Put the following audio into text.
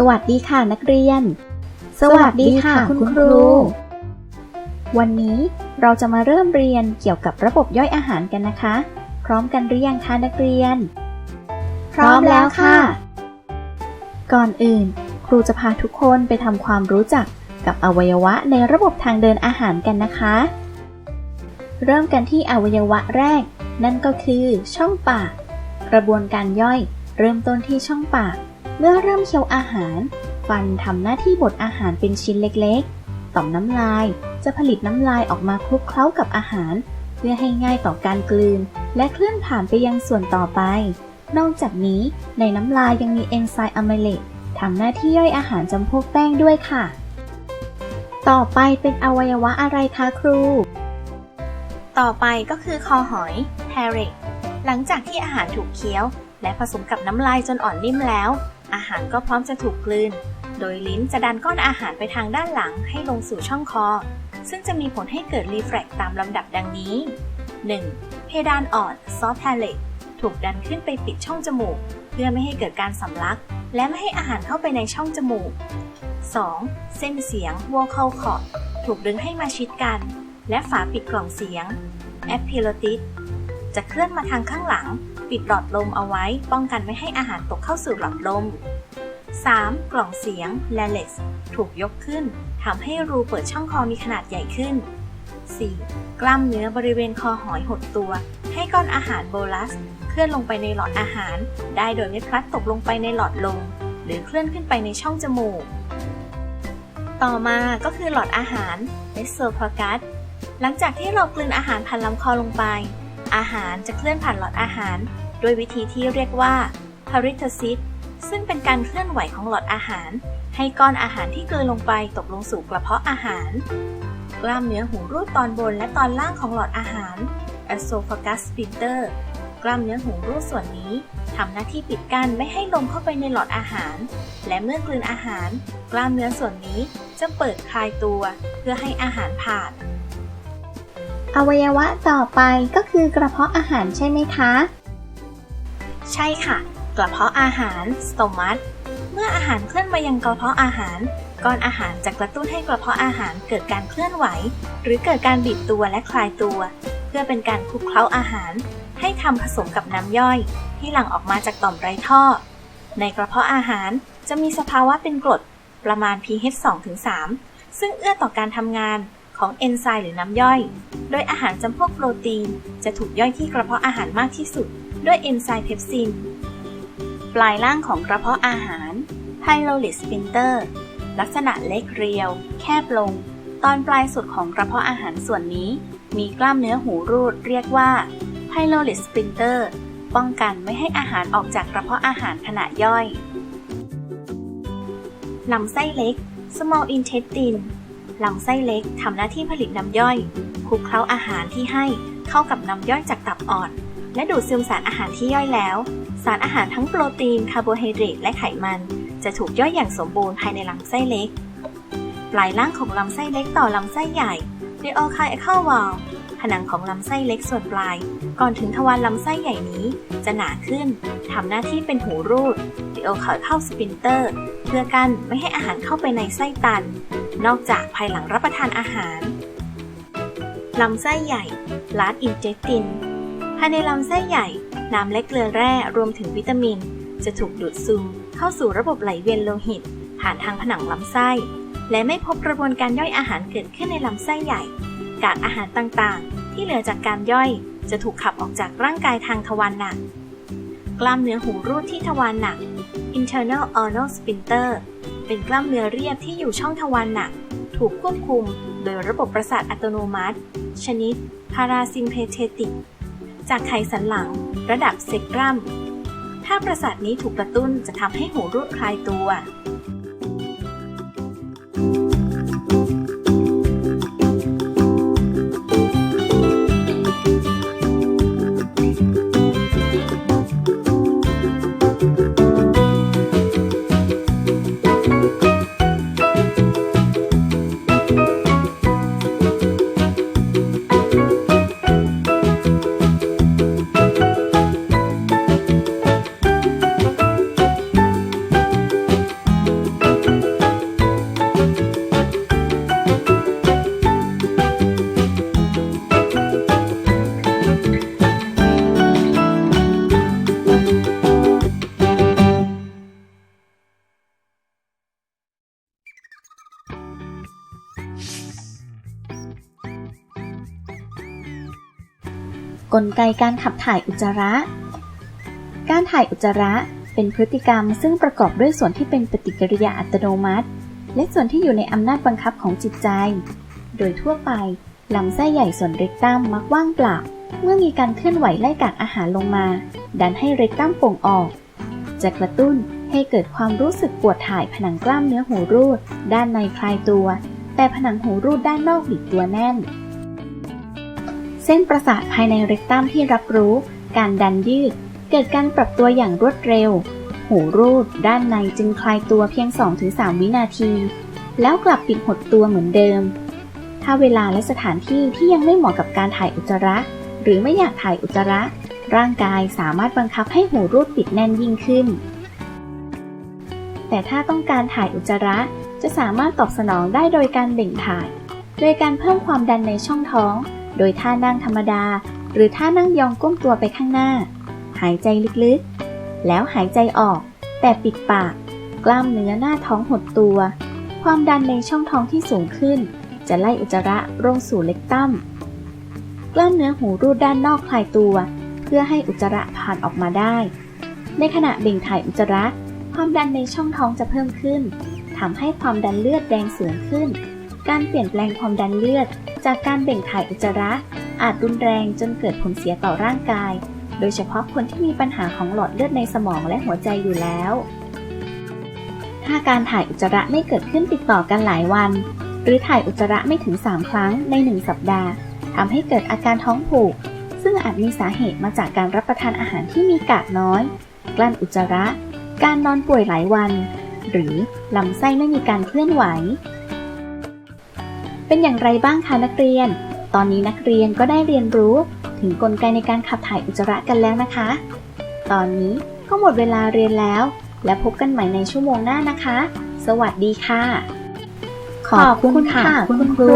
สวัสดีค่ะนักเรียน สวัสดีค่ะคุณครู วันนี้เราจะมาเริ่มเรียนเกี่ยวกับระบบย่อยอาหารกันนะคะ พร้อมกันหรือยังคะนักเรียน พร้อมแล้วค่ะ ก่อนอื่น ครูจะพาทุกคนไปทำความรู้จักกับอวัยวะในระบบทางเดินอาหารกันนะคะ เริ่มกันที่อวัยวะแรก นั่นก็คือช่องปาก กระบวนการย่อย เริ่มต้นที่ช่องปาก เมื่อเริ่มเคี้ยวอาหาร ฟันทำหน้าที่บดอาหารเป็นชิ้นเล็กๆ ต่อมน้ำลายจะผลิตน้ำลายออกมาคลุกเคล้ากับอาหาร เพื่อให้ง่ายต่อการกลืน และเคลื่อนผ่านไปยังส่วนต่อไป นอกจากนี้ในน้ำลายยังมีเอนไซม์อะไมเลตทำหน้าที่ย่อยอาหารจำพวกแป้งด้วยค่ะ ต่อไปเป็นอวัยวะอะไรคะครู ต่อไปก็คือคอหอยแ a ร e หลังจากที่อาหารถูกเคี้ยว และผสมกับน้ำลายจนอ่อนนิ่มแล้ว อาหารก็พร้อมจะถูกกลืน โดยลิ้นจะดันก้อนอาหารไปทางด้านหลังให้ลงสู่ช่องคอ ซึ่งจะมีผลให้เกิดรีเฟลกตามลำดับดังนี้ 1. เพดานอ่อนซอฟ t พ a เล e ถูกดันขึ้นไปปิดช่องจมูก เพื่อไม่ให้เกิดการสำลัก และไม่ให้อาหารเข้าไปในช่องจมูก 2. เส้นเสียง vocal cord ถูกดึงให้มาชิดกัน และฝาปิดกล่องเสียง epiglottis จะเคลื่อนมาทางข้างหลัง ปิดหลอดลมเอาไว้ ป้องกันไม่ให้อาหารตกเข้าสู่หลอดลม 3. กล่องเสียง larynx ถูกยกขึ้นทำให้รูเปิดช่องคอมีขนาดใหญ่ขึ้น 4. กล้ามเนื้อบริเวณคอหอยหดตัว ให้ก้อนอาหารโบลัส เคลื่อนลงไปในหลอดอาหาร ได้โดยไม่พลัดตกลงไปในหลอดลม หรือเคลื่อนขึ้นไปในช่องจมูก ต่อมาก็คือหลอดอาหาร esophagus หลังจากที่เรากลืนอาหารผ่านลำคอลงไป อาหารจะเคลื่อนผ่านหลอดอาหารโดยวิธีที่เรียกว่า paresthesis ซึ่งเป็นการเคลื่อนไหวของหลอดอาหาร ให้ก้อนอาหารที่กลืนลงไปตกลงสู่กระเพาะอาหาร กล้ามเนื้อหูรูดตอนบนและตอนล่างของหลอดอาหาร esophagus sphincter กล้ามเนื้อหูรูดส่วนนี้ทำหน้าที่ปิดกั้นไม่ให้ลมเข้าไปในหลอดอาหาร และเมื่อกลืนอาหาร กล้ามเนื้อส่วนนี้จะเปิดคลายตัว เพื่อให้อาหารผ่าน อวัยวะต่อไปก็คือกระเพาะอาหารใช่ไหมคะ ใช่ค่ะ กระเพาะอาหาร stomach เมื่ออาหารเคลื่อนมายังกระเพาะอาหารก้อนอาหารจะกระตุ้นให้กระเพาะอาหารเกิดการเคลื่อนไหว หรือเกิดการบิดตัวและคลายตัว เพื่อเป็นการคลุกเคล้าอาหาร ให้ทำผสมกับน้ำย่อย ที่หลั่งออกมาจากต่อมไรท่อ ในกระเพาะอาหารจะมีสภาวะเป็นกรดประมาณ pH 2-3 ซึ่งเอื้อต่อการทำงาน ของเอนไซม์หรือน้ำย่อย โดยอาหารจำพวกโปรตีน จะถูกย่อยที่กระเพาะอาหารมากที่สุด ด้วยเอนไซม์เพปซิน ปลายล่างของกระเพาะอาหาร pylorus sphincter ลักษณะเล็กเรียว แคบลง ตอนปลายสุดของกระเพาะอาหารส่วนนี้ มีกล้ามเนื้อหูรูดเรียกว่า pylorus sphincter ป้องกันไม่ให้อาหารออกจากกระเพาะอาหารขณะย่อยลำไส้เล็ก small intestine ลำไส้เล็กทำหน้าที่ผลิตน้ำย่อยคลุกเคล้าอาหารที่ให้เข้ากับน้ำย่อยจากตับอ่อน และดูดซึมสารอาหารที่ย่อยแล้ว สารอาหารทั้งโปรตีนคาร์โบไฮเดรตและไขมัน จะถูกย่อยอย่างสมบูรณ์ภายในลำไส้เล็ก ปลายล่างของลำไส้เล็กต่อลำไส้ใหญ่ The o c a i c a l wall ผนังของลำไส้เล็กส่วนปลาย ก่อนถึงทวารลำไส้ใหญ่นี้ จะหนาขึ้นทำหน้าที่เป็นหูรูด The o c a i c a l sphincter เพื่อกั้นไม่ให้อาหารเข้าไปในไส้ตัน นอกจากภายหลังรับประทานอาหารลำไส้ใหญ่ large intestine ภายในลำไส้ใหญ่ น้ำและเกลือแร่รวมถึงวิตามิน จะถูกดูดซึมเข้าสู่ระบบไหลเวียนโลหิต ผ่านทางผนังลำไส้ และไม่พบกระบวนการย่อยอาหารเกิดขึ้นในลำไส้ใหญ่ กากอาหารต่างๆ ที่เหลือจากการย่อย จะถูกขับออกจากร่างกายทางทวารหนัก กล้ามเนื้อหูรูดที่ทวารหนัก internal anal sphincter เป็นกล้ามเนื้อเรียบที่อยู่ช่องทวารหนัก ถูกควบคุมโดยระบบประสาทอัตโนมัติ ชนิด parasympathetic จากไขสันหลัง ระดับเซกรัม ถ้าประสาทนี้ถูกกระตุ้นจะทำให้หูรูดคลายตัว กลไกการขับถ่ายอุจจาระ การถ่ายอุจจาระเป็นพฤติกรรมซึ่งประกอบด้วยส่วนที่เป็นปฏิกิริยาอัตโนมัติ และส่วนที่อยู่ในอำนาจบังคับของจิตใจ โดยทั่วไปลำไส้ใหญ่ส่วนเรกตัมมักว่างเปล่าเมื่อมีการเคลื่อนไหวไล่กากอาหารลงมา ดันให้เรกตัมโป่งออก จะกระตุ้นให้เกิดความรู้สึกปวดถ่ายผนังกล้ามเนื้อหูรูด ด้านในคลายตัว แต่ผนังหูรูดด้านนอกบิดตัวแน่น เส้นประสาทภายในเรกตัมที่รับรู้ การดันยืด เกิดการปรับตัวอย่างรวดเร็ว หูรูด ด้านในจึงคลายตัวเพียง 2-3 วินาที แล้วกลับปิดหดตัวเหมือนเดิม ถ้าเวลาและสถานที่ที่ยังไม่เหมาะกับการถ่ายอุจจาระ หรือไม่อยากถ่ายอุจจาระ ร่างกายสามารถบังคับให้หูรูดปิดแน่นยิ่งขึ้น แต่ถ้าต้องการถ่ายอุจจาระจะสามารถตอบสนองได้โดยการเบ่งถ่าย โดยการเพิ่มความดันในช่องท้อง โดยท่านั่งธรรมดา หรือท่านั่งยองก้มตัวไปข้างหน้า หายใจลึกๆ แล้วหายใจออก แต่ปิดปาก กล้ามเนื้อหน้าท้องหดตัว ความดันในช่องท้องที่สูงขึ้น จะไล่อุจจาระลงสู่เล็กตั้มกล้ามเนื้อหูรูดด้านนอกคลายตัว เพื่อให้อุจจาระผ่านออกมาได้ ในขณะเบ่งถ่ายอุจจาระ ความดันในช่องท้องจะเพิ่มขึ้นทำให้ความดันเลือดแดงสูงขึ้น การเปลี่ยนแปลงความดันเลือด จากการเบ่งถ่ายอุจจาระ อาจรุนแรงจนเกิดผลเสียต่อร่างกาย โดยเฉพาะคนที่มีปัญหาของหลอดเลือดในสมองและหัวใจอยู่แล้ว ถ้าการถ่ายอุจจาระไม่เกิดขึ้นติดต่อกันหลายวัน หรือถ่ายอุจจาระไม่ถึง 3 ครั้งใน 1 สัปดาห์ทำให้เกิดอาการท้องผูก ซึ่งอาจมีสาเหตุมาจากการรับประทานอาหารที่มีกากน้อย กลั้นอุจจาระ การนอนป่วยหลายวัน หรือลำไส้ไม่มีการเคลื่อนไหว เป็นอย่างไรบ้างคะนักเรียน ตอนนี้นักเรียนก็ได้เรียนรู้ถึงกลไกในการขับถ่ายอุจจาระกันแล้วนะคะ ตอนนี้ก็หมดเวลาเรียนแล้ว และพบกันใหม่ในชั่วโมงหน้านะคะ สวัสดีค่ะ ขอบคุณค่ะ คุณครู